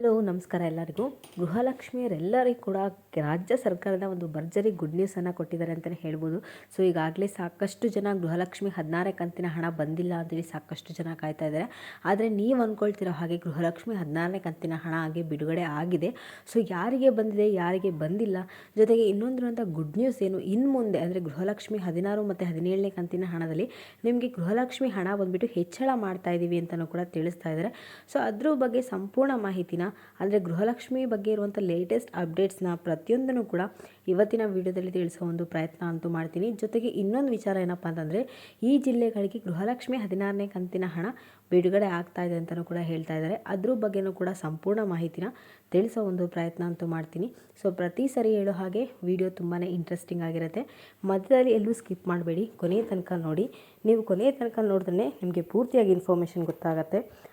Hello, ನಮಸ್ಕಾರ ಎಲ್ಲರಿಗೂ. ಗೃಹಲಕ್ಷ್ಮಿಯರೆಲ್ಲರಿಗೂ ಕೂಡ ರಾಜ್ಯ ಸರ್ಕಾರದ ಒಂದು ಭರ್ಜರಿ ಗುಡ್ ನ್ಯೂಸನ್ನು ಕೊಟ್ಟಿದ್ದಾರೆ ಅಂತಲೇ ಹೇಳ್ಬೋದು. ಸೊ ಈಗಾಗಲೇ ಸಾಕಷ್ಟು ಜನ ಗೃಹಲಕ್ಷ್ಮಿ ಹದಿನಾರೇ ಕಂತಿನ ಹಣ ಬಂದಿಲ್ಲ ಅಂತೇಳಿ ಸಾಕಷ್ಟು ಜನ ಕಾಯ್ತಾ ಇದ್ದಾರೆ. ಆದರೆ ನೀವು ಅಂದ್ಕೊಳ್ತಿರೋ ಹಾಗೆ ಗೃಹಲಕ್ಷ್ಮಿ ಹದಿನಾರನೇ ಕಂತಿನ ಹಣ ಹಾಗೆ ಬಿಡುಗಡೆ ಆಗಿದೆ. ಸೊ ಯಾರಿಗೆ ಬಂದಿದೆ, ಯಾರಿಗೆ ಬಂದಿಲ್ಲ? ಜೊತೆಗೆ ಇನ್ನೊಂದಿರುವಂಥ ಗುಡ್ ನ್ಯೂಸ್ ಏನು? ಇನ್ನು ಮುಂದೆ, ಅಂದರೆ ಗೃಹಲಕ್ಷ್ಮಿ ಹದಿನಾರು ಮತ್ತು ಹದಿನೇಳನೇ ಕಂತಿನ ಹಣದಲ್ಲಿ ನಿಮಗೆ ಗೃಹಲಕ್ಷ್ಮಿ ಹಣ ಬಂದುಬಿಟ್ಟು ಹೆಚ್ಚಳ ಮಾಡ್ತಾ ಇದ್ದೀವಿ ಅಂತಲೂ ಕೂಡ ತಿಳಿಸ್ತಾ ಇದ್ದಾರೆ. ಸೊ ಅದ್ರ ಬಗ್ಗೆ ಸಂಪೂರ್ಣ ಮಾಹಿತಿನ ಅಂದರೆ ಗೃಹಲಕ್ಷ್ಮಿ ಬಗ್ಗೆ ಇರುವಂಥ ಲೇಟೆಸ್ಟ್ ಅಪ್ಡೇಟ್ಸ್ನ ಪ್ರತಿಯೊಂದನ್ನು ಕೂಡ ಇವತ್ತಿನ ವಿಡಿಯೋದಲ್ಲಿ ತಿಳಿಸೋ ಒಂದು ಪ್ರಯತ್ನ ಅಂತೂ ಮಾಡ್ತೀನಿ. ಜೊತೆಗೆ ಇನ್ನೊಂದು ವಿಚಾರ ಏನಪ್ಪ ಅಂತಂದರೆ, ಈ ಜಿಲ್ಲೆಗಳಿಗೆ ಗೃಹಲಕ್ಷ್ಮಿ ಹದಿನಾರನೇ ಕಂತಿನ ಹಣ ಬಿಡುಗಡೆ ಆಗ್ತಾ ಇದೆ ಅಂತಲೂ ಕೂಡ ಹೇಳ್ತಾ ಇದ್ದಾರೆ. ಅದ್ರ ಬಗ್ಗೆನೂ ಕೂಡ ಸಂಪೂರ್ಣ ಮಾಹಿತಿನ ತಿಳಿಸೋ ಒಂದು ಪ್ರಯತ್ನ ಅಂತೂ ಮಾಡ್ತೀನಿ. ಸೊ ಪ್ರತಿ ಸರಿ ಹೇಳೋ ಹಾಗೆ ವಿಡಿಯೋ ತುಂಬಾ ಇಂಟ್ರೆಸ್ಟಿಂಗ್ ಆಗಿರುತ್ತೆ. ಮಧ್ಯದಲ್ಲಿ ಎಲ್ಲೂ ಸ್ಕಿಪ್ ಮಾಡಬೇಡಿ. ಕೊನೆಯ ತನಕ ನೋಡಿ. ನೀವು ಕೊನೆಯ ತನಕ ನೋಡಿದ್ರೆ ನಿಮಗೆ ಪೂರ್ತಿಯಾಗಿ ಇನ್ಫಾರ್ಮೇಷನ್ ಗೊತ್ತಾಗುತ್ತೆ.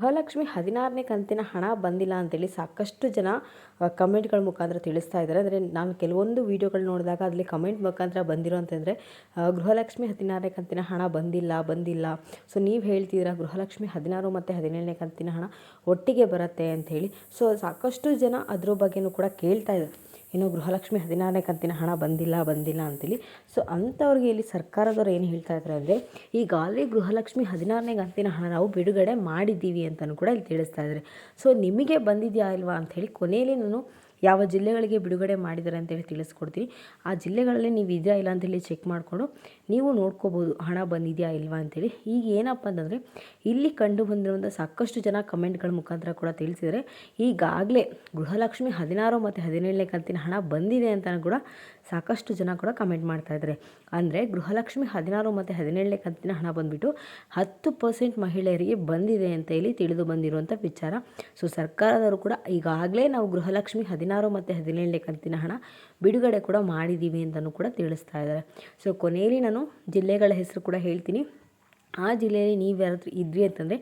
ಗೃಹಲಕ್ಷ್ಮಿ ಹದಿನಾರನೇ ಕಂತಿನ ಹಣ ಬಂದಿಲ್ಲ ಅಂತೇಳಿ ಸಾಕಷ್ಟು ಜನ ಕಮೆಂಟ್ಗಳ ಮುಖಾಂತರ ತಿಳಿಸ್ತಾ ಇದ್ದಾರೆ. ಅಂದರೆ ನಾನು ಕೆಲವೊಂದು ವೀಡಿಯೋಗಳು ನೋಡಿದಾಗ ಅದರಲ್ಲಿ ಕಮೆಂಟ್ ಮುಖಾಂತರ ಬಂದಿರೋ ಅಂತಂದರೆ ಗೃಹಲಕ್ಷ್ಮಿ ಹದಿನಾರನೇ ಕಂತಿನ ಹಣ ಬಂದಿಲ್ಲ ಬಂದಿಲ್ಲ. ಸೊ, ನೀವು ಹೇಳ್ತಿದ್ದೀರಾ ಗೃಹಲಕ್ಷ್ಮಿ ಹದಿನಾರು ಮತ್ತು ಹದಿನೇಳನೇ ಕಂತಿನ ಹಣ ಒಟ್ಟಿಗೆ ಬರುತ್ತೆ ಅಂಥೇಳಿ ಸೊ, ಸಾಕಷ್ಟು ಜನ ಅದ್ರ ಬಗ್ಗೆನೂ ಕೂಡ ಕೇಳ್ತಾ ಇದ್ದಾರೆ. ಇನ್ನು ಗೃಹಲಕ್ಷ್ಮಿ ಹದಿನಾರನೇ ಕಂತಿನ ಹಣ ಬಂದಿಲ್ಲ ಬಂದಿಲ್ಲ ಅಂತೇಳಿ ಸೊ ಅಂಥವ್ರಿಗೆ ಇಲ್ಲಿ ಸರ್ಕಾರದವ್ರು ಏನು ಹೇಳ್ತಾ ಇದ್ದಾರೆ ಅಂದರೆ ಈಗಾಗಲೇ ಗೃಹಲಕ್ಷ್ಮಿ ಹದಿನಾರನೇ ಕಂತಿನ ಹಣ ನಾವು ಬಿಡುಗಡೆ ಮಾಡಿದ್ದೀವಿ ಅಂತಲೂ ಕೂಡ ಇಲ್ಲಿ ತಿಳಿಸ್ತಾ ಇದ್ದಾರೆ. ಸೊ ನಿಮಗೆ ಬಂದಿದೆಯಾ ಇಲ್ವಾ ಅಂಥೇಳಿ ಕೊನೆಯಲ್ಲಿ ನಾನು ಯಾವ ಜಿಲ್ಲೆಗಳಿಗೆ ಬಿಡುಗಡೆ ಮಾಡಿದ್ದಾರೆ ಅಂತೇಳಿ ತಿಳಿಸ್ಕೊಡ್ತೀನಿ. ಆ ಜಿಲ್ಲೆಗಳಲ್ಲಿ ನೀವು ಇದೆಯಾ ಇಲ್ಲ ಅಂತೇಳಿ ಚೆಕ್ ಮಾಡಿಕೊಂಡು ನೀವು ನೋಡ್ಕೋಬೋದು ಹಣ ಬಂದಿದೆಯಾ ಇಲ್ವಾ ಅಂತೇಳಿ. ಈಗ ಏನಪ್ಪ ಅಂತಂದರೆ, ಇಲ್ಲಿ ಕಂಡು ಬಂದಿರುವಂಥ ಸಾಕಷ್ಟು ಜನ ಕಮೆಂಟ್ಗಳ ಮುಖಾಂತರ ಕೂಡ ತಿಳಿಸಿದರೆ, ಈಗಾಗಲೇ ಗೃಹಲಕ್ಷ್ಮಿ ಹದಿನಾರು ಮತ್ತು ಹದಿನೇಳನೇ ಕಂತಿನ ಹಣ ಬಂದಿದೆ ಅಂತ ಕೂಡ ಸಾಕಷ್ಟು ಜನ ಕೂಡ ಕಮೆಂಟ್ ಮಾಡ್ತಾ ಇದ್ದಾರೆ. ಅಂದರೆ ಗೃಹಲಕ್ಷ್ಮಿ ಹದಿನಾರು ಮತ್ತು ಹದಿನೇಳನೇ ಕಂತಿನ ಹಣ ಬಂದುಬಿಟ್ಟು ಹತ್ತು ಪರ್ಸೆಂಟ್ ಮಹಿಳೆಯರಿಗೆ ಬಂದಿದೆ ಅಂತ ಹೇಳಿ ತಿಳಿದು ಬಂದಿರುವಂಥ ವಿಚಾರ. ಸೊ ಸರ್ಕಾರದವರು ಕೂಡ ಈಗಾಗಲೇ ನಾವು ಗೃಹಲಕ್ಷ್ಮಿ ಹದಿನಾರು ಮತ್ತು ಹದಿನೇಳನೇ ಕಂತಿನ ಹಣ ಬಿಡುಗಡೆ ಕೂಡ ಮಾಡಿದ್ದೀವಿ ಅಂತಲೂ ಕೂಡ ತಿಳಿಸ್ತಾ ಇದ್ದಾರೆ. ಸೊ ಕೊನೆಯಲ್ಲಿ ನಾನು ಜಿಲ್ಲೆಗಳ ಹೆಸರು ಕೂಡ ಹೇಳ್ತೀನಿ. ಆ ಜಿಲ್ಲೆಯಲ್ಲಿ ನೀವು ಯಾರಾದರೂ ಇದ್ರಿ ಅಂತಂದರೆ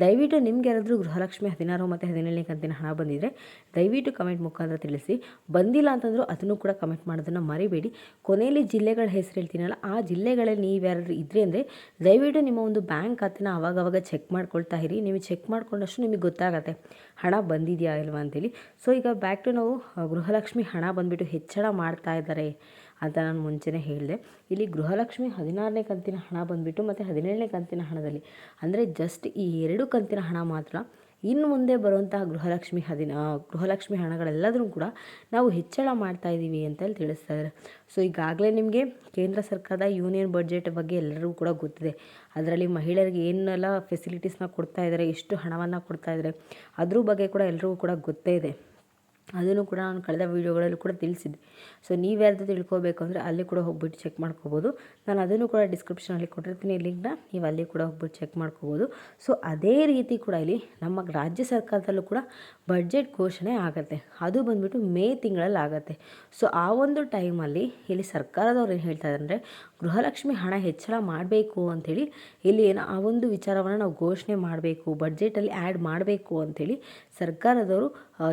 ದಯವಿಟ್ಟು ನಿಮ್ಗೆ ಯಾರಾದರೂ ಗೃಹಲಕ್ಷ್ಮಿ ಹದಿನಾರು ಮತ್ತು ಹದಿನೇಳನೇ ಕಂತಿನ ಹಣ ಬಂದಿದ್ದರೆ ದಯವಿಟ್ಟು ಕಮೆಂಟ್ ಮುಖಾಂತರ ತಿಳಿಸಿ. ಬಂದಿಲ್ಲ ಅಂತಂದರೂ ಅದನ್ನು ಕೂಡ ಕಮೆಂಟ್ ಮಾಡೋದನ್ನು ಮರಿಬೇಡಿ. ಕೊನೆಯಲ್ಲಿ ಜಿಲ್ಲೆಗಳ ಹೆಸರು ಹೇಳ್ತೀನಲ್ಲ, ಆ ಜಿಲ್ಲೆಗಳಲ್ಲಿ ನೀವು ಯಾರಾದರೂ ಇದ್ರಿ ಅಂದರೆ ದಯವಿಟ್ಟು ನಿಮ್ಮ ಒಂದು ಬ್ಯಾಂಕ್ ಖಾತೆನ ಅವಾಗವಾಗ ಚೆಕ್ ಮಾಡ್ಕೊಳ್ತಾ ಇರಿ. ನೀವು ಚೆಕ್ ಮಾಡ್ಕೊಂಡಷ್ಟು ನಿಮಗೆ ಗೊತ್ತಾಗತ್ತೆ ಹಣ ಬಂದಿದೆಯಾ ಇಲ್ವಾ ಅಂತೇಳಿ. ಸೊ ಈಗ ಬ್ಯಾಕ್ ಟು ನಾವು ಗೃಹಲಕ್ಷ್ಮಿ ಹಣ ಬಂದುಬಿಟ್ಟು ಹೆಚ್ಚಳ ಮಾಡ್ತಾ ಇದ್ದಾರೆ. ಅಂತ ನಾನು ಮುಂಚೆನೇ ಹೇಳಿದೆ. ಇಲ್ಲಿ ಗೃಹಲಕ್ಷ್ಮಿ ಹದಿನಾರನೇ ಕಂತಿನ ಹಣ ಬಂದುಬಿಟ್ಟು ಮತ್ತು ಹದಿನೇಳನೇ ಕಂತಿನ ಹಣದಲ್ಲಿ. ಅಂದರೆ ಜಸ್ಟ್ ಈ ಎರಡು ಕಂತಿನ ಹಣ ಮಾತ್ರ ಇನ್ನು ಮುಂದೆ ಬರುವಂತಹ ಗೃಹಲಕ್ಷ್ಮಿ ಹದಿನ, ಗೃಹಲಕ್ಷ್ಮಿ ಹಣಗಳೆಲ್ಲದರೂ ಕೂಡ ನಾವು ಹೆಚ್ಚಳ ಮಾಡ್ತಾ ಇದ್ದೀವಿ ಅಂತ ಹೇಳಿ ತಿಳಿಸ್ತಾ ಇದ್ದಾರೆ ಸೊ ಈಗಾಗಲೇ ನಿಮಗೆ ಕೇಂದ್ರ ಸರ್ಕಾರದ ಯೂನಿಯನ್ ಬಜೆಟ್ ಬಗ್ಗೆ ಎಲ್ಲರಿಗೂ ಕೂಡ ಗೊತ್ತಿದೆ. ಅದರಲ್ಲಿ ಮಹಿಳೆಯರಿಗೆ ಏನೆಲ್ಲ ಫೆಸಿಲಿಟೀಸ್ನ ಕೊಡ್ತಾ ಇದ್ದಾರೆ ಎಷ್ಟು ಹಣವನ್ನು ಕೊಡ್ತಾ ಇದ್ದಾರೆ ಅದ್ರ ಬಗ್ಗೆ ಕೂಡ ಎಲ್ರಿಗೂ ಕೂಡ ಗೊತ್ತೇ ಇದೆ. ಅದನ್ನು ಕೂಡ ನಾನು ಕಳೆದ ವೀಡಿಯೋಗಳಲ್ಲೂ ಕೂಡ ತಿಳಿಸಿದ್ದೆ. ಸೊ ನೀವು ಯಾರ್ದು ತಿಳ್ಕೊಬೇಕು ಅಂದರೆ ಅಲ್ಲಿ ಕೂಡ ಹೋಗ್ಬಿಟ್ಟು ಚೆಕ್ ಮಾಡ್ಕೋಬೋದು. ನಾನು ಅದನ್ನು ಕೂಡ ಡಿಸ್ಕ್ರಿಪ್ಷನಲ್ಲಿ ಕೊಟ್ಟಿರ್ತೀನಿ ಲಿಂಕ್ನ ನೀವು ಅಲ್ಲಿ ಕೂಡ ಹೋಗ್ಬಿಟ್ಟು ಚೆಕ್ ಮಾಡ್ಕೋಬೋದು. ಸೊ ಅದೇ ರೀತಿ ಕೂಡ ಇಲ್ಲಿ ನಮ್ಮ ರಾಜ್ಯ ಸರ್ಕಾರದಲ್ಲೂ ಕೂಡ ಬಡ್ಜೆಟ್ ಘೋಷಣೆ ಆಗುತ್ತೆ. ಅದು ಬಂದುಬಿಟ್ಟು ಮೇ ತಿಂಗಳಲ್ಲಿ ಆಗುತ್ತೆ ಸೊ ಆ ಒಂದು ಟೈಮಲ್ಲಿ ಇಲ್ಲಿ ಸರ್ಕಾರದವ್ರು ಏನು ಹೇಳ್ತಾರೆ ಅಂದರೆ ಗೃಹಲಕ್ಷ್ಮಿ ಹಣ ಹೆಚ್ಚಳ ಮಾಡಬೇಕು ಅಂಥೇಳಿ ಇಲ್ಲಿ ಏನು ಆ ಒಂದು ವಿಚಾರವನ್ನು ನಾವು ಘೋಷಣೆ ಮಾಡಬೇಕು ಬಡ್ಜೆಟಲ್ಲಿ ಆ್ಯಡ್ ಮಾಡಬೇಕು ಅಂಥೇಳಿ ಸರ್ಕಾರದವರು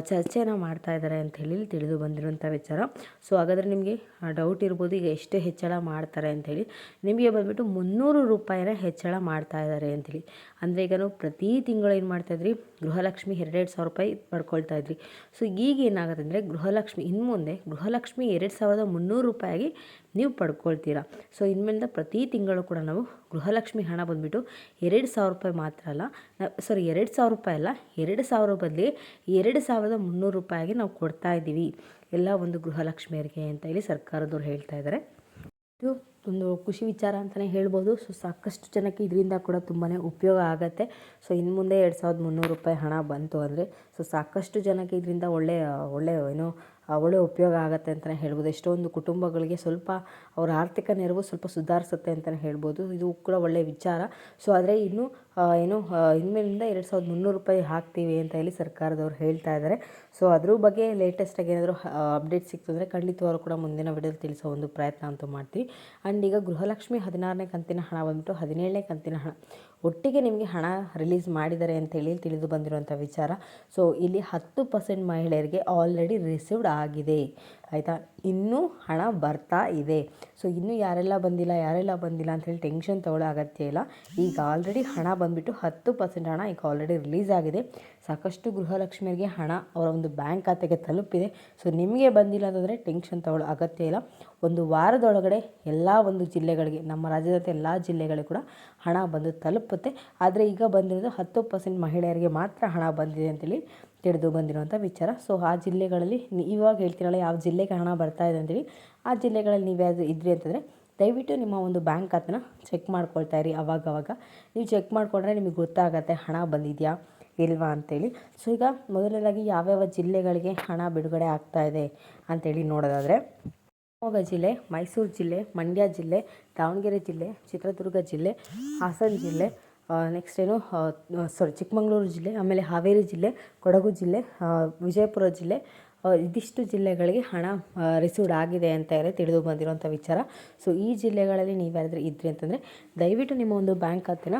ಚರ್ಚೆಯನ್ನು ಮಾಡ್ತಾ ಇದ್ದಾರೆ ಅಂತ ಹೇಳಿ ತಿಳಿದು ಬಂದಿರುವಂಥ ವಿಚಾರ. ಸೊ ಹಾಗಾದರೆ ನಿಮಗೆ ಡೌಟ್ ಇರ್ಬೋದು, ಈಗ ಎಷ್ಟು ಹೆಚ್ಚಳ ಮಾಡ್ತಾರೆ ಅಂಥೇಳಿ ನಿಮಗೆ ಬಂದುಬಿಟ್ಟು ಮುನ್ನೂರು ರೂಪಾಯಿನ ಹೆಚ್ಚಳ ಮಾಡ್ತಾ ಇದ್ದಾರೆ ಅಂಥೇಳಿ. ಅಂದರೆ ಈಗ ನಾವು ಪ್ರತಿ ತಿಂಗಳು ಏನು ಮಾಡ್ತಾಯಿದ್ರಿ ಗೃಹಲಕ್ಷ್ಮಿ ಎರಡೆರಡು ಸಾವಿರ ರೂಪಾಯಿ ಪಡ್ಕೊಳ್ತಾ ಇದ್ರಿ. ಸೊ ಈಗ ಏನಾಗುತ್ತೆ ಅಂದರೆ ಗೃಹಲಕ್ಷ್ಮಿ ಇನ್ನು ಮುಂದೆ ಗೃಹಲಕ್ಷ್ಮಿ ಎರಡು ಸಾವಿರದ ಮುನ್ನೂರು ರೂಪಾಯಿಗೆ ನೀವು ಪಡ್ಕೊಳ್ತೀರಾ. ಸೊ ಇನ್ಮೇಲಿಂದ ಪ್ರತಿ ತಿಂಗಳು ಕೂಡ ನಾವು ಗೃಹಲಕ್ಷ್ಮಿ ಹಣ ಬಂದುಬಿಟ್ಟು ಎರಡು ಸಾವಿರ ರೂಪಾಯಿ ಮಾತ್ರ ಅಲ್ಲ ಸಾರಿ ಎರಡು ಸಾವಿರ ರೂಪಾಯಿ ಅಲ್ಲ, ಎರಡು ಸಾವಿರ ಬದಲಿ ಎರಡು ಸಾವಿರದ ಮುನ್ನೂರು ರೂಪಾಯಿಗೆ ನಾವು ಕೊಡ್ತಾ ಇದ್ದೀವಿ. ಎಲ್ಲ ಒಂದು ಗೃಹಲಕ್ಷ್ಮಿಯರಿಗೆ ಅಂತ ಹೇಳಿ ಸರ್ಕಾರದವ್ರು ಹೇಳ್ತಾ ಇದ್ದಾರೆ. ಇದು ಒಂದು ಖುಷಿ ವಿಚಾರ ಅಂತಲೇ ಹೇಳ್ಬೋದು. ಸೊ ಸಾಕಷ್ಟು ಜನಕ್ಕೆ ಇದರಿಂದ ಕೂಡ ತುಂಬಾ ಉಪಯೋಗ ಆಗುತ್ತೆ. ಸೊ ಇನ್ನು ಮುಂದೆ ಎರಡು ಸಾವಿರದ ಮುನ್ನೂರು ರೂಪಾಯಿ ಹಣ ಬಂತು ಅಂದರೆ ಸೊ ಸಾಕಷ್ಟು ಜನಕ್ಕೆ ಇದರಿಂದ ಒಳ್ಳೆಯ ಒಳ್ಳೆಯ, ಏನು ಒಳ್ಳೆ ಉಪಯೋಗ ಆಗುತ್ತೆ ಅಂತಲೇ ಹೇಳ್ಬೋದು. ಎಷ್ಟೊಂದು ಕುಟುಂಬಗಳಿಗೆ ಸ್ವಲ್ಪ ಅವರ ಆರ್ಥಿಕ ನೆರವು ಸ್ವಲ್ಪ ಸುಧಾರಿಸುತ್ತೆ ಅಂತಲೇ ಹೇಳ್ಬೋದು. ಇದು ಕೂಡ ಒಳ್ಳೆಯ ವಿಚಾರ. ಸೊ ಆದರೆ ಇನ್ನು ಏನು ಇನ್ಮೇಲಿಂದ ಎರಡು ಸಾವಿರದ ಮುನ್ನೂರು ರೂಪಾಯಿ ಹಾಕ್ತೀವಿ ಅಂತ ಹೇಳಿ ಸರ್ಕಾರದವ್ರು ಹೇಳ್ತಾ ಇದ್ದಾರೆ ಸೊ ಅದ್ರ ಬಗ್ಗೆ ಲೇಟೆಸ್ಟಾಗಿ ಏನಾದರೂ ಅಪ್ಡೇಟ್ ಸಿಕ್ತಂದರೆ ಖಂಡಿತವಾಗ್ಲೂ ಕೂಡ ಮುಂದಿನ ವಿಡಿಯೋದಲ್ಲಿ ತಿಳಿಸೋ ಒಂದು ಪ್ರಯತ್ನ ಅಂತೂ ಮಾಡ್ತೀವಿ. ಆ್ಯಂಡ್ ಈಗ ಗೃಹಲಕ್ಷ್ಮಿ ಹದಿನಾರನೇ ಕಂತಿನ ಹಣ ಬಂದುಬಿಟ್ಟು ಹದಿನೇಳನೇ ಕಂತಿನ ಹಣ. ಒಟ್ಟಿಗೆ ನಿಮಗೆ ಹಣ ರಿಲೀಸ್ ಮಾಡಿದ್ದಾರೆ ಅಂತೇಳಿ ತಿಳಿದು ಬಂದಿರುವಂಥ ವಿಚಾರ. ಸೊ ಇಲ್ಲಿ ಹತ್ತು ಪರ್ಸೆಂಟ್ ಮಹಿಳೆಯರಿಗೆ ಆಲ್ರೆಡಿ ರಿಸೀವ್ಡ್ ಆಗಿದೆ. ಆಯಿತಾ? ಇನ್ನೂ ಹಣ ಬರ್ತಾ ಇದೆ. ಸೊ ಇನ್ನೂ ಯಾರೆಲ್ಲ ಬಂದಿಲ್ಲ ಯಾರೆಲ್ಲ ಬಂದಿಲ್ಲ ಅಂತೇಳಿ ಟೆನ್ಷನ್ ತಗೊಳ್ಳೋ ಅಗತ್ಯ ಇಲ್ಲ. ಈಗ ಆಲ್ರೆಡಿ ಹಣ ಬಂದುಬಿಟ್ಟು ಹತ್ತು ಪರ್ಸೆಂಟ್ ಹಣ ಈಗ ಆಲ್ರೆಡಿ ರಿಲೀಸ್ ಆಗಿದೆ. ಸಾಕಷ್ಟು ಗೃಹಲಕ್ಷ್ಮಿಯರಿಗೆ ಹಣ ಅವರ ಒಂದು ಬ್ಯಾಂಕ್ ಖಾತೆಗೆ ತಲುಪಿದೆ. ಸೊ ನಿಮಗೆ ಬಂದಿಲ್ಲ ಅಂತಂದರೆ ಟೆನ್ಷನ್ ತಗೊಳ್ಳೋ ಅಗತ್ಯ ಇಲ್ಲ. ಒಂದು ವಾರದೊಳಗಡೆ ಎಲ್ಲ ಒಂದು ಜಿಲ್ಲೆಗಳಿಗೆ, ನಮ್ಮ ರಾಜ್ಯದ ಎಲ್ಲ ಜಿಲ್ಲೆಗಳಿಗೆ ಕೂಡ ಹಣ ಬಂದು ತಲುಪುತ್ತೆ. ಆದರೆ ಈಗ ಬಂದಿರೋದು ಹತ್ತು ಪರ್ಸೆಂಟ್ ಮಹಿಳೆಯರಿಗೆ ಮಾತ್ರ ಹಣ ಬಂದಿದೆ ಅಂತೇಳಿ ತಿಳಿದು ಬಂದಿರುವಂಥ ವಿಚಾರ. ಸೊ ಆ ಜಿಲ್ಲೆಗಳಲ್ಲಿ ಇವಾಗ ಹೇಳ್ತೀರಲ್ಲ ಯಾವ ಜಿಲ್ಲೆಗೆ ಹಣ ಬರ್ತಾ ಇದೆ ಅಂತೇಳಿ. ಆ ಜಿಲ್ಲೆಗಳಲ್ಲಿ ನೀವು ಯಾವುದು ಇದ್ರಿ ಅಂತಂದರೆ ದಯವಿಟ್ಟು ನಿಮ್ಮ ಒಂದು ಬ್ಯಾಂಕ್ ಖಾತೆನ ಚೆಕ್ ಮಾಡ್ಕೊಳ್ತಾ ಇರಿ ಅವಾಗವಾಗ. ನೀವು ಚೆಕ್ ಮಾಡಿಕೊಂಡ್ರೆ ನಿಮಗೆ ಗೊತ್ತಾಗತ್ತೆ, ಹಣ ಬಂದಿದೆಯಾ ಇಲ್ವಾ ಅಂತೇಳಿ. ಸೊ, ಈಗ ಮೊದಲನೇದಾಗಿ ಯಾವ್ಯಾವ ಜಿಲ್ಲೆಗಳಿಗೆ ಹಣ ಬಿಡುಗಡೆ ಆಗ್ತಾ ಇದೆ ಅಂತೇಳಿ ನೋಡೋದಾದರೆ, ಶಿವಮೊಗ್ಗ ಜಿಲ್ಲೆ, ಮೈಸೂರು ಜಿಲ್ಲೆ, ಮಂಡ್ಯ ಜಿಲ್ಲೆ, ದಾವಣಗೆರೆ ಜಿಲ್ಲೆ, ಚಿತ್ರದುರ್ಗ ಜಿಲ್ಲೆ, ಹಾಸನ ಜಿಲ್ಲೆ ನೆಕ್ಸ್ಟ್ ಏನು ಸಾರಿ ಚಿಕ್ಕಮಗಳೂರು ಜಿಲ್ಲೆ, ಆಮೇಲೆ ಹಾವೇರಿ ಜಿಲ್ಲೆ, ಕೊಡಗು ಜಿಲ್ಲೆ ವಿಜಯಪುರ ಜಿಲ್ಲೆ ಇದಿಷ್ಟು ಜಿಲ್ಲೆಗಳಿಗೆ ಹಣ ರಿಸೀವ್ಡ್ ಆಗಿದೆ ಅಂತ ಹೇಳಿ ತಿಳಿದು ಬಂದಿರುವಂಥ ವಿಚಾರ. ಸೊ ಈ ಜಿಲ್ಲೆಗಳಲ್ಲಿ ನೀವು ಯಾರಾದರೂ ಇದ್ರಿ ಅಂತಂದರೆ ದಯವಿಟ್ಟು ನಿಮ್ಮ ಒಂದು ಬ್ಯಾಂಕ್ ಖಾತೆನ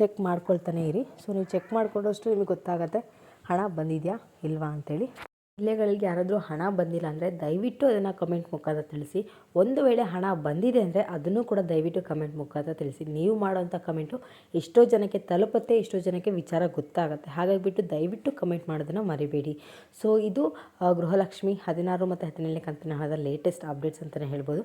ಚೆಕ್ ಮಾಡ್ಕೊಳ್ತಾನೆ ಇರಿ. ಸೊ ನೀವು ಚೆಕ್ ಮಾಡಿಕೊಂಡಷ್ಟು ನಿಮಗೆ ಗೊತ್ತಾಗತ್ತೆ ಹಣ ಬಂದಿದೆಯಾ ಇಲ್ವಾ ಅಂತೇಳಿ. ಜಿಲ್ಲೆಗಳಿಗೆ ಯಾರಾದರೂ ಹಣ ಬಂದಿಲ್ಲ ಅಂದರೆ ದಯವಿಟ್ಟು ಅದನ್ನು ಕಮೆಂಟ್ ಮುಖಾಂತರ ತಿಳಿಸಿ. ಒಂದು ವೇಳೆ ಹಣ ಬಂದಿದೆ ಅಂದರೆ ಅದನ್ನು ಕೂಡ ದಯವಿಟ್ಟು ಕಮೆಂಟ್ ಮುಖಾಂತರ ತಿಳಿಸಿ. ನೀವು ಮಾಡುವಂಥ ಕಮೆಂಟು ಎಷ್ಟೋ ಜನಕ್ಕೆ ತಲುಪುತ್ತೆ, ಎಷ್ಟೋ ಜನಕ್ಕೆ ವಿಚಾರ ಗೊತ್ತಾಗುತ್ತೆ. ಹಾಗಾಗಿಬಿಟ್ಟು ದಯವಿಟ್ಟು ಕಮೆಂಟ್ ಮಾಡೋದನ್ನು ಮರಿಬೇಡಿ. ಸೊ ಇದು ಗೃಹಲಕ್ಷ್ಮಿ ಹದಿನಾರು ಮತ್ತು ಹದಿನೇಳನೇ ಕಂತಿನ ಹಣದ ಲೇಟೆಸ್ಟ್ ಅಪ್ಡೇಟ್ಸ್ ಅಂತಲೇ ಹೇಳ್ಬೋದು.